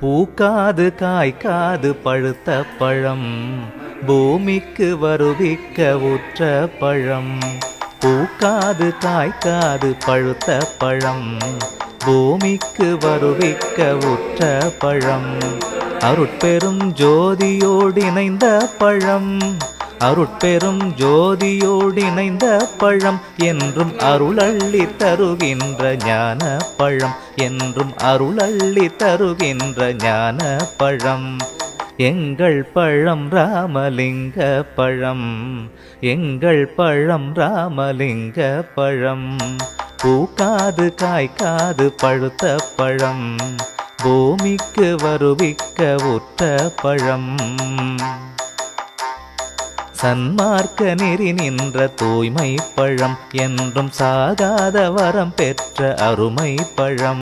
பூக்காது காய்க்காது பழுத்த பழம். பூமிக்கு வருவிக்க உற்ற பழம். பூக்காது காய்க்காது பழுத்த பழம். பூமிக்கு வருவிக்க உற்ற பழம். அருட்பெரும் ஜோதியோடு இணைந்த பழம். அருட்பெரும் ஜோதியோடிணைந்த பழம் என்றும் அருளள்ளி தருகின்ற ஞான பழம் என்றும் அருளள்ளி தருகின்ற ஞான பழம். எங்கள் பழம் ராமலிங்க பழம் எங்கள் பழம் ராமலிங்க பழம். பூக்காது காய்க்காது பழுத்த பழம் பூமிக்கு வருவிக்க உற்ற பழம். சன்மார்க்க நெறி நின்ற தூய்மை பழம் என்றும் சாகாத வரம் பெற்ற அருமை பழம்.